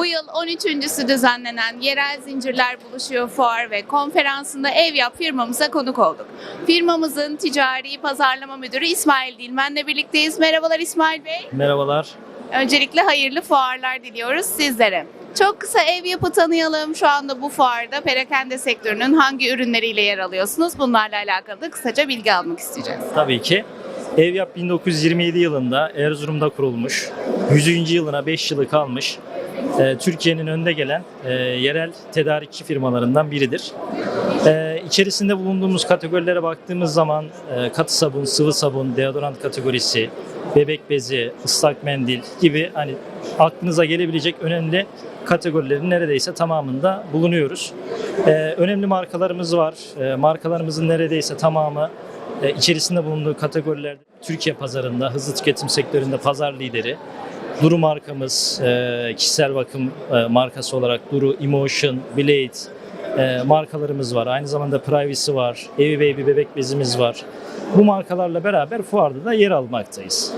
Bu yıl 13.sü düzenlenen Yerel Zincirler Buluşuyor Fuar ve konferansında Ev Yap firmamıza konuk olduk. Firmamızın ticari pazarlama müdürü İsmail Dilmen'le birlikteyiz. Merhabalar İsmail Bey. Merhabalar. Öncelikle hayırlı fuarlar diliyoruz sizlere. Çok kısa ev yapı tanıyalım. Şu anda bu fuarda perakende sektörünün hangi ürünleriyle yer alıyorsunuz? Bunlarla alakalı da kısaca bilgi almak isteyeceğiz. Tabii ki. Evyap 1927 yılında Erzurum'da kurulmuş. 100. yılına 5 yılı kalmış. E, Türkiye'nin önde gelen e, yerel tedarikçi firmalarından biridir. E, içerisinde bulunduğumuz kategorilere baktığımız zaman e, katı sabun, sıvı sabun, deodorant kategorisi, bebek bezi, ıslak mendil gibi hani aklınıza gelebilecek önemli kategorilerin neredeyse tamamında bulunuyoruz. E, önemli markalarımız var. Markalarımızın neredeyse tamamı e, içerisinde bulunduğu kategorilerde Türkiye pazarında hızlı tüketim sektöründe pazar lideri. Duru markamız, e, kişisel bakım e, markası olarak Duru, Emotion, Blade e, markalarımız var. Aynı zamanda Privacy var, Evi Baby bebek bezimiz var. Bu markalarla beraber fuarda da yer almaktayız.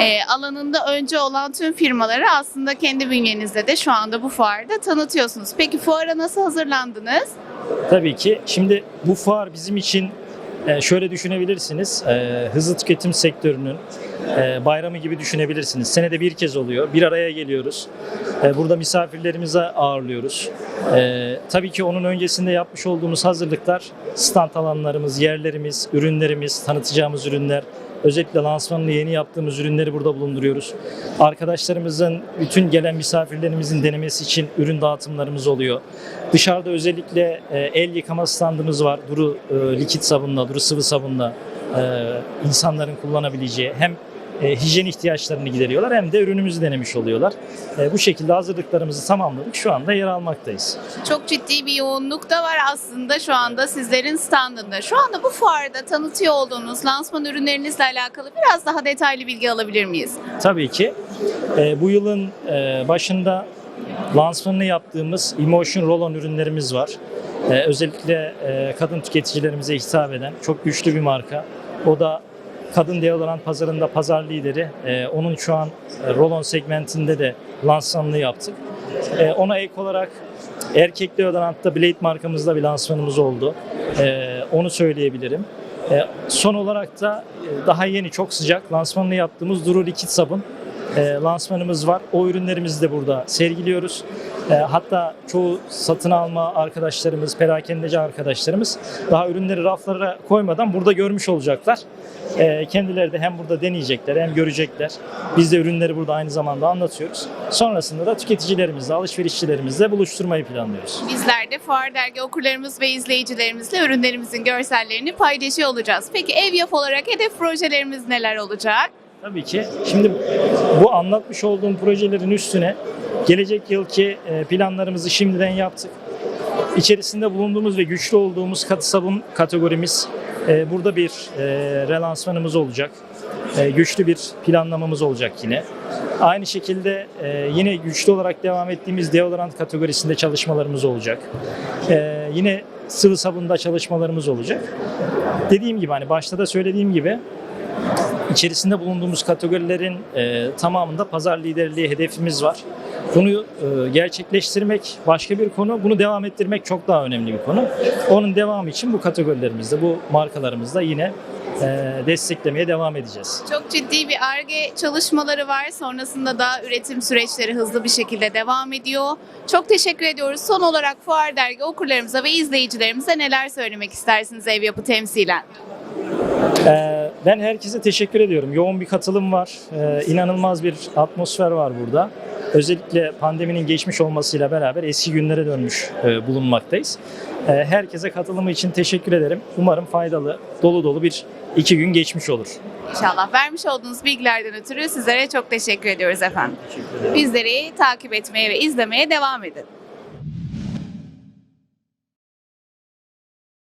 Ee, alanında önce olan tüm firmaları aslında kendi bünyenizde de şu anda bu fuarda tanıtıyorsunuz. Peki fuara nasıl hazırlandınız? Tabii ki. Şimdi bu fuar bizim için e, şöyle düşünebilirsiniz. e, Hızlı tüketim sektörünün e, bayramı gibi düşünebilirsiniz. Senede bir kez oluyor. Bir araya geliyoruz. Burada misafirlerimize ağırlıyoruz. Tabii ki onun öncesinde yapmış olduğumuz hazırlıklar stand alanlarımız, yerlerimiz, ürünlerimiz, tanıtacağımız ürünler, Özellikle lansmanını yeni yaptığımız ürünleri burada bulunduruyoruz. Arkadaşlarımızın, bütün gelen misafirlerimizin denemesi için ürün dağıtımlarımız oluyor. Dışarıda özellikle e, el yıkama standımız var. Duru e, likit sabunla, duru sıvı sabunla e, insanların kullanabileceği hem e, hijyen ihtiyaçlarını gideriyorlar hem de ürünümüzü denemiş oluyorlar. E, bu şekilde hazırlıklarımızı tamamladık. Şu anda yer almaktayız. Çok ciddi bir yoğunluk da var aslında şu anda sizlerin standında. Şu anda bu fuarda tanıtıyor olduğunuz lansman ürünlerinizle alakalı biraz daha detaylı bilgi alabilir miyiz? Tabii ki. E, bu yılın e, başında lansmanını yaptığımız Emotion Roll-On ürünlerimiz var. Özellikle e, kadın tüketicilerimize hitap eden çok güçlü bir marka. O da kadın deodorant pazarında pazar lideri. E, onun şu an e, Roll-On segmentinde de lansmanını yaptık. E, ona ek olarak erkek deodorantta Blade markamızda bir lansmanımız oldu. E, onu söyleyebilirim. E, son olarak da e, daha yeni çok sıcak lansmanını yaptığımız Duru Likit Sabun e, lansmanımız var. O ürünlerimizi de burada sergiliyoruz. E, hatta çoğu satın alma arkadaşlarımız, perakendeci arkadaşlarımız daha ürünleri raflara koymadan burada görmüş olacaklar. E, kendileri de hem burada deneyecekler hem görecekler. Biz de ürünleri burada aynı zamanda anlatıyoruz. Sonrasında da tüketicilerimizle, alışverişçilerimizle buluşturmayı planlıyoruz. Bizler de Fuar Dergi okurlarımız ve izleyicilerimizle ürünlerimizin görsellerini paylaşıyor olacağız. Peki ev yap olarak hedef projelerimiz neler olacak? Tabii ki. Şimdi bu anlatmış olduğum projelerin üstüne gelecek yılki e, planlarımızı şimdiden yaptık. İçerisinde bulunduğumuz ve güçlü olduğumuz katı sabun kategorimiz e, burada bir e, relansmanımız olacak. Güçlü bir planlamamız olacak yine. Aynı şekilde yine güçlü olarak devam ettiğimiz deodorant kategorisinde çalışmalarımız olacak. Yine sıvı sabunda çalışmalarımız olacak. Dediğim gibi hani başta da söylediğim gibi İçerisinde bulunduğumuz kategorilerin tamamında pazar liderliği hedefimiz var. Bunu e, gerçekleştirmek başka bir konu, bunu devam ettirmek çok daha önemli bir konu. Onun devamı için bu kategorilerimizde, bu markalarımızda yine e, desteklemeye devam edeceğiz. Çok ciddi bir ARGE çalışmaları var. Sonrasında da üretim süreçleri hızlı bir şekilde devam ediyor. Çok teşekkür ediyoruz. Son olarak Fuar Dergi okurlarımıza ve izleyicilerimize neler söylemek istersiniz ev yapı temsilen? Ee, Ben herkese teşekkür ediyorum. Yoğun bir katılım var. Ee, inanılmaz bir atmosfer var burada. Özellikle pandeminin geçmiş olmasıyla beraber eski günlere dönmüş e, bulunmaktayız. Ee, Herkese katılımı için teşekkür ederim. Umarım faydalı, dolu dolu bir iki gün geçmiş olur. İnşallah vermiş olduğunuz bilgilerden ötürü sizlere çok teşekkür ediyoruz efendim. Teşekkür ederim. Bizleri takip etmeye ve izlemeye devam edin.